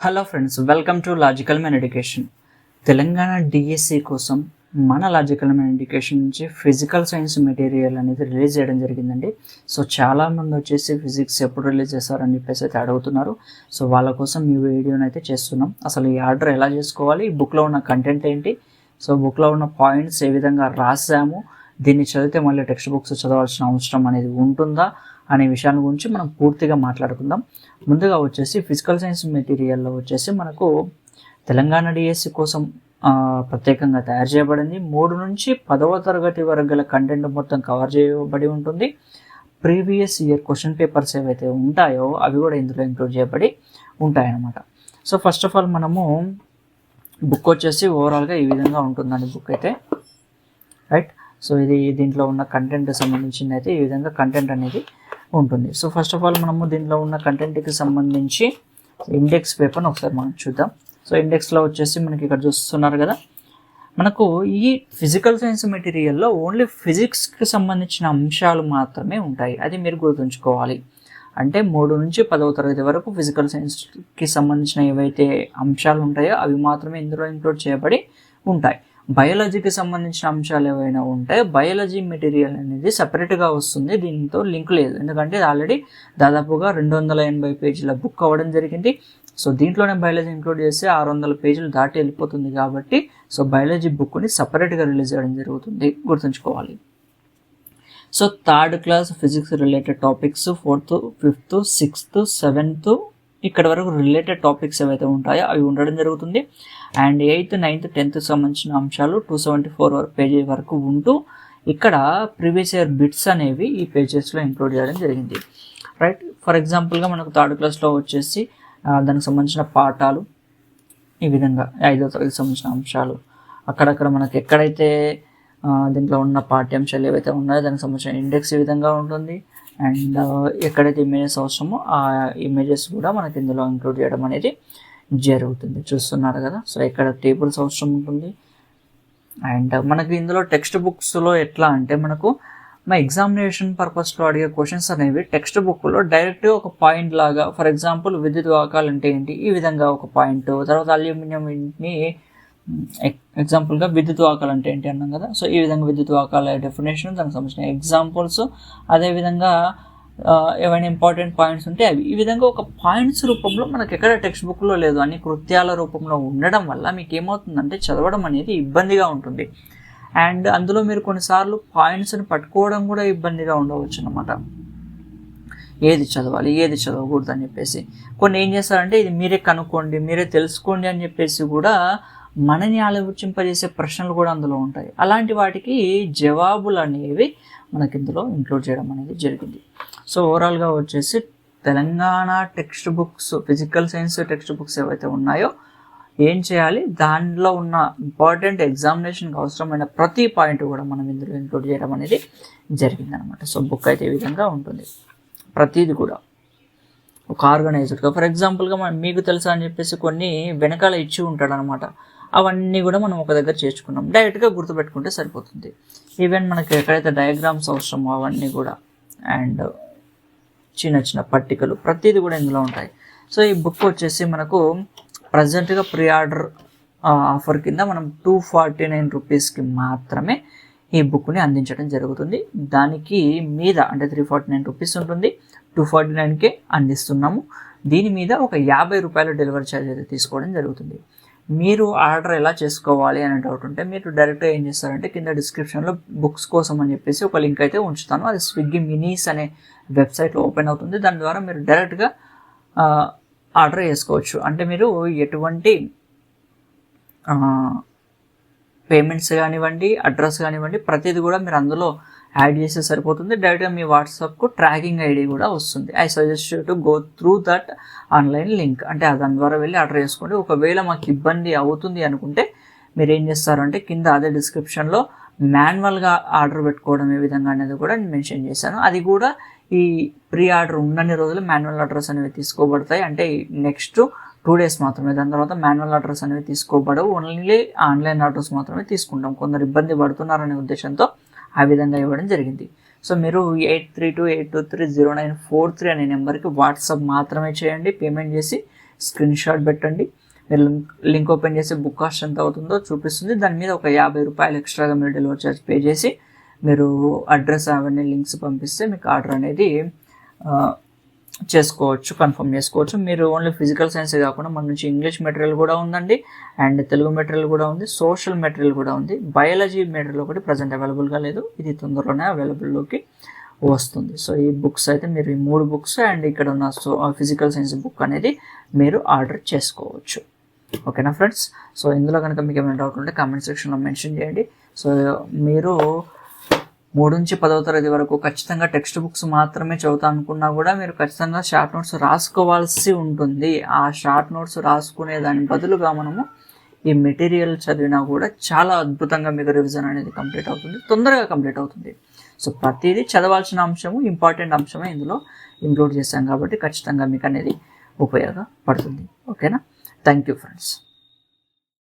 Hello friends welcome to logical men education Telangana DSC కోసం మన logical men education నుంచి physical science material అనేది release చేయడం జరిగిందండి. సో చాలామంది వచ్చేసి ఫిజిక్స్ ఎప్పుడు రిలీజ్ చేస్తారని చెప్పేసి అయితే అడుగుతున్నారు. సో వాళ్ళ కోసం ఈ వీడియోని అయితే చేస్తున్నాం. అసలు ఈ ఆర్డర్ ఎలా చేసుకోవాలి? ఈ బుక్లో ఉన్న కంటెంట్ ఏంటి? సో బుక్లో ఉన్న పాయింట్స్ ఏ విధంగా రాసాము? దీన్ని చదివితే మళ్ళీ టెక్స్ట్ బుక్స్ చదవాల్సిన అవసరం అనేది ఉంటుందా? అనే విషయాల గురించి మనం పూర్తిగా మాట్లాడుకుందాం. ముందుగా వచ్చేసి ఫిజికల్ సైన్స్ మెటీరియల్లో వచ్చేసి మనకు తెలంగాణ డిఎస్సి కోసం ప్రత్యేకంగా తయారు చేయబడింది. మూడు నుంచి పదవ తరగతి వరకు గల కంటెంట్ మొత్తం కవర్ చేయబడి ఉంటుంది. ప్రీవియస్ ఇయర్ క్వశ్చన్ పేపర్స్ ఏవైతే ఉంటాయో అవి కూడా ఇందులో ఇంక్లూడ్ చేయబడి ఉంటాయన్నమాట. సో ఫస్ట్ ఆఫ్ ఆల్ మనము బుక్ వచ్చేసి ఓవరాల్గా ఈ విధంగా ఉంటుందండి బుక్ అయితే. రైట్? సో ఇది దీంట్లో ఉన్న కంటెంట్ సంబంధించింది అయితే ఈ విధంగా కంటెంట్ అనేది ఉంటుంది. సో ఫస్ట్ ఆఫ్ ఆల్ మనము దీనిలో ఉన్న కంటెంట్కి సంబంధించి ఇండెక్స్ పేపర్ని ఒకసారి మనం చూద్దాం. సో ఇండెక్స్లో వచ్చేసి మనకి ఇక్కడ చూస్తున్నారు కదా. మనకు ఈ ఫిజికల్ సైన్స్ మెటీరియల్లో ఓన్లీ ఫిజిక్స్కి సంబంధించిన అంశాలు మాత్రమే ఉంటాయి. అది మీరు గుర్తుంచుకోవాలి. అంటే మూడు నుంచి పదవ తరగతి వరకు ఫిజికల్ సైన్స్కి సంబంధించిన ఏవైతే అంశాలు ఉంటాయో అవి మాత్రమే ఇందులో ఇంక్లూడ్ చేయబడి ఉంటాయి. బయాలజీకి సంబంధించిన అంశాలు ఏవైనా ఉంటే బయాలజీ మెటీరియల్ అనేది సపరేట్గా వస్తుంది. దీంతో లింక్ లేదు. ఎందుకంటే ఇది ఆల్రెడీ దాదాపుగా రెండు వందల ఎనభై పేజీల బుక్ అవ్వడం జరిగింది. సో దీంట్లోనే బయాలజీ ఇంక్లూడ్ చేస్తే ఆరు వందల పేజీలు దాటి వెళ్ళిపోతుంది కాబట్టి సో బయాలజీ బుక్ని సపరేట్గా రిలీజ్ చేయడం జరుగుతుంది. గుర్తుంచుకోవాలి. So third class physics related topics fourth fifth sixth seventh ఇక్కడ వరకు రిలేటెడ్ టాపిక్స్ ఏవైతే ఉంటాయో అవి ఉండడం జరుగుతుంది. అండ్ ఎయిత్ నైన్త్ టెన్త్ సంబంధించిన అంశాలు టూ సెవెంటీ ఫోర్ పేజీ వరకు ఉంటూ ఇక్కడ ప్రీవియస్ ఇయర్ బిట్స్ అనేవి ఈ పేజెస్లో ఇంక్లూడ్ చేయడం జరిగింది. రైట్ ఫర్ ఎగ్జాంపుల్గా మనకు థర్డ్ క్లాస్లో వచ్చేసి దానికి సంబంధించిన పాఠాలు ఈ విధంగా ఐదో తరగతి సంబంధించిన అంశాలు అక్కడక్కడ మనకు ఎక్కడైతే దీంట్లో ఉన్న పాఠ్యాంశాలు ఏవైతే ఉన్నాయో దానికి సంబంధించిన ఇండెక్స్ ఈ విధంగా ఉంటుంది. అండ్ ఎక్కడైతే ఇమేజెస్ అవసరమో ఆ ఇమేజెస్ కూడా మనకి ఇందులో ఇంక్లూడ్ చేయడం అనేది జరుగుతుంది. చూస్తున్నారు కదా? సో ఇక్కడ టేబుల్స్ అవసరం ఉంటుంది? అండ్ మనకి ఇందులో టెక్స్ట్ బుక్స్లో ఎట్లా అంటే మనకు మా ఎగ్జామినేషన్ పర్పస్లో అడిగే క్వశ్చన్స్ అనేవి టెక్స్ట్ బుక్లో డైరెక్ట్గా ఒక పాయింట్ లాగా ఫర్ ఎగ్జాంపుల్ విద్యుత్ వాహకాలు అంటే ఏంటి? ఈ విధంగా ఒక పాయింట్ తర్వాత అల్యూమినియం ని ఎగ్జాంపుల్గా విద్యుత్ వాహకాలు అంటే ఏంటి అన్నాం కదా? సో ఈ విధంగా విద్యుత్ వాహకాల డెఫినేషన్ దానికి సంబంధించిన ఎగ్జాంపుల్స్ అదేవిధంగా ఏవైనా ఇంపార్టెంట్ పాయింట్స్ ఉంటే అవి. ఈ విధంగా ఒక పాయింట్స్ రూపంలో మనకి ఎక్కడ టెక్స్ట్ బుక్లో లేదు అని కృత్యాల రూపంలో ఉండడం వల్ల మీకు ఏమవుతుందంటే చదవడం అనేది ఇబ్బందిగా ఉంటుంది. అండ్ అందులో మీరు కొన్నిసార్లు పాయింట్స్ని పట్టుకోవడం కూడా ఇబ్బందిగా ఉండవచ్చు అన్నమాట. ఏది చదవాలి ఏది చదవకూడదు అని చెప్పేసి. కొన్ని ఏం చేస్తారంటే ఇది మీరే కనుక్కోండి మీరే తెలుసుకోండి అని చెప్పేసి కూడా మనని ఆలోచింపజేసే ప్రశ్నలు కూడా అందులో ఉంటాయి. అలాంటి వాటికి జవాబులు అనేవి మనకి ఇందులో ఇంక్లూడ్ చేయడం అనేది జరిగింది. సో ఓవరాల్గా వచ్చేసి Telangana text books physical science text books ఏవైతే ఉన్నాయో ఏం చేయాలి? దానిలో ఉన్న ఇంపార్టెంట్ ఎగ్జామినేషన్కి అవసరమైన ప్రతి పాయింట్ కూడా మనం ఇందులో ఇంక్లూడ్ చేయడం అనేది జరిగిందనమాట. సో బుక్ అయితే ఈ విధంగా ఉంటుంది. ప్రతిది కూడా. ఒక ఆర్గనైజ్డ్గా ఫర్ ఎగ్జాంపుల్గా మనం మీకు తెలుసా అని చెప్పేసి కొన్ని వెనకాల ఇచ్చి ఉంటాడనమాట. అవన్నీ కూడా మనం ఒక దగ్గర చేర్చుకున్నాం. డైరెక్ట్గా గుర్తుపెట్టుకుంటే సరిపోతుంది. ఈవెన్ మనకి ఎక్కడైతే డయాగ్రామ్స్ అవసరమో అవన్నీ కూడా అండ్ చిన్న చిన్న పట్టికలు ప్రతిదీ కూడా ఇందులో ఉంటాయి. సో ఈ బుక్ వచ్చేసి మనకు ప్రజెంట్గా ప్రీ ఆర్డర్ ఆఫర్ కింద మనం టూ ఫార్టీ నైన్ రూపీస్కి మాత్రమే ఈ బుక్ని అందించడం జరుగుతుంది. దానికి మీద అంటే త్రీ ఫార్టీ నైన్ రూపీస్ ఉంటుంది. టూ ఫార్టీ నైన్కే అందిస్తున్నాము. దీని మీద ఒక యాభై రూపాయల డెలివరీ ఛార్జ్ అయితే తీసుకోవడం జరుగుతుంది. మీరు ఆర్డర్ ఎలా చేసుకోవాలి అనే డౌట్ ఉంటే మీరు డైరెక్ట్గా ఏం చేస్తారంటే కింద డిస్క్రిప్షన్లో బుక్స్ కోసం అని చెప్పేసి ఒక లింక్ అయితే ఉంచుతాను. అది స్విగ్గీ మినీస్ అనే వెబ్సైట్లో ఓపెన్ అవుతుంది. దాని ద్వారా మీరు డైరెక్ట్గా ఆర్డర్ చేసుకోవచ్చు. అంటే మీరు ఎటువంటి పేమెంట్స్ కానివ్వండి అడ్రస్ కానివ్వండి ప్రతిదీ కూడా మీరు అందులో యాడ్ చేస్తే సరిపోతుంది. డైరెక్ట్గా మీ వాట్సాప్కు ట్రాకింగ్ ఐడి కూడా వస్తుంది. I suggest to go through that online link అంటే దాని ద్వారా వెళ్ళి ఆర్డర్ చేసుకోండి. ఒకవేళ మాకు ఇబ్బంది అవుతుంది అనుకుంటే మీరు ఏం చేస్తారంటే కింద అదే డిస్క్రిప్షన్లో మాన్యువల్గా ఆర్డర్ పెట్టుకోవడం ఏ విధంగా అనేది కూడా నేను మెన్షన్ చేశాను. అది కూడా ఈ ప్రీ ఆర్డర్ ఉన్నన్ని రోజులు మాన్యువల్ ఆర్డర్స్ అనేవి తీసుకోబడతాయి. అంటే నెక్స్ట్ టూ డేస్ మాత్రమే. దాని తర్వాత మాన్యువల్ ఆర్డర్స్ అనేవి తీసుకోబడవు. ఓన్లీ ఆన్లైన్ ఆర్డర్స్ మాత్రమే తీసుకుంటాం. కొందరు ఇబ్బంది పడుతున్నారనే ఉద్దేశంతో ఆ విధంగా ఇవ్వడం జరిగింది. సో మీరు eight three two eight two three zero nine four three అనే నెంబర్కి వాట్సాప్ మాత్రమే చేయండి. పేమెంట్ చేసి స్క్రీన్ షాట్ పెట్టండి. మీరు లింక్ లింక్ ఓపెన్ చేసి బుక్ కాస్ట్ ఎంత అవుతుందో చూపిస్తుంది. దాని మీద ఒక యాభై రూపాయలు ఎక్స్ట్రాగా మీరు డెలివరీ ఛార్జ్ పే చేసి మీరు అడ్రస్ అవన్నీ లింక్స్ పంపిస్తే మీకు ఆర్డర్ అనేది చేసుకోవచ్చు కన్ఫర్మ్ చేసుకోవచ్చు. మీరు ఓన్లీ ఫిజికల్ సైన్స్ కాకుండా మన నుంచి ఇంగ్లీష్ మెటీరియల్ కూడా ఉందండి. అండ్ తెలుగు మెటీరియల్ కూడా ఉంది సోషల్ మెటీరియల్ కూడా ఉంది. బయాలజీ మెటీరియల్ ఒకటి ప్రజెంట్ అవైలబుల్గా లేదు. ఇది తొందరలోనే అవైలబుల్లోకి వస్తుంది. సో ఈ బుక్స్ అయితే మీరు ఈ మూడు బుక్స్ అండ్ ఇక్కడ ఉన్న సో ఫిజికల్ సైన్స్ బుక్ అనేది మీరు ఆర్డర్ చేసుకోవచ్చు. ఓకేనా ఫ్రెండ్స్ సో ఇందులో కనుక మీకు ఏమైనా డౌట్ ఉంటే కామెంట్ సెక్షన్లో మెన్షన్ చేయండి. సో మీరు మూడు నుంచి పదవ తరగతి వరకు ఖచ్చితంగా టెక్స్ట్ బుక్స్ మాత్రమే చదువుతా అనుకున్నా కూడా మీరు ఖచ్చితంగా షార్ట్ నోట్స్ రాసుకోవాల్సి ఉంటుంది. ఆ షార్ట్ నోట్స్ రాసుకునే దాని బదులుగా మనము ఈ మెటీరియల్ చదివినా కూడా చాలా అద్భుతంగా మీకు రివిజన్ అనేది కంప్లీట్ అవుతుంది. తొందరగా కంప్లీట్ అవుతుంది. సో ప్రతిదీ చదవాల్సిన అంశము ఇంపార్టెంట్ అంశమే ఇందులో ఇంక్లూడ్ చేశాం కాబట్టి ఖచ్చితంగా మీకు అనేది ఉపయోగపడుతుంది. ఓకేనా? Thank you friends.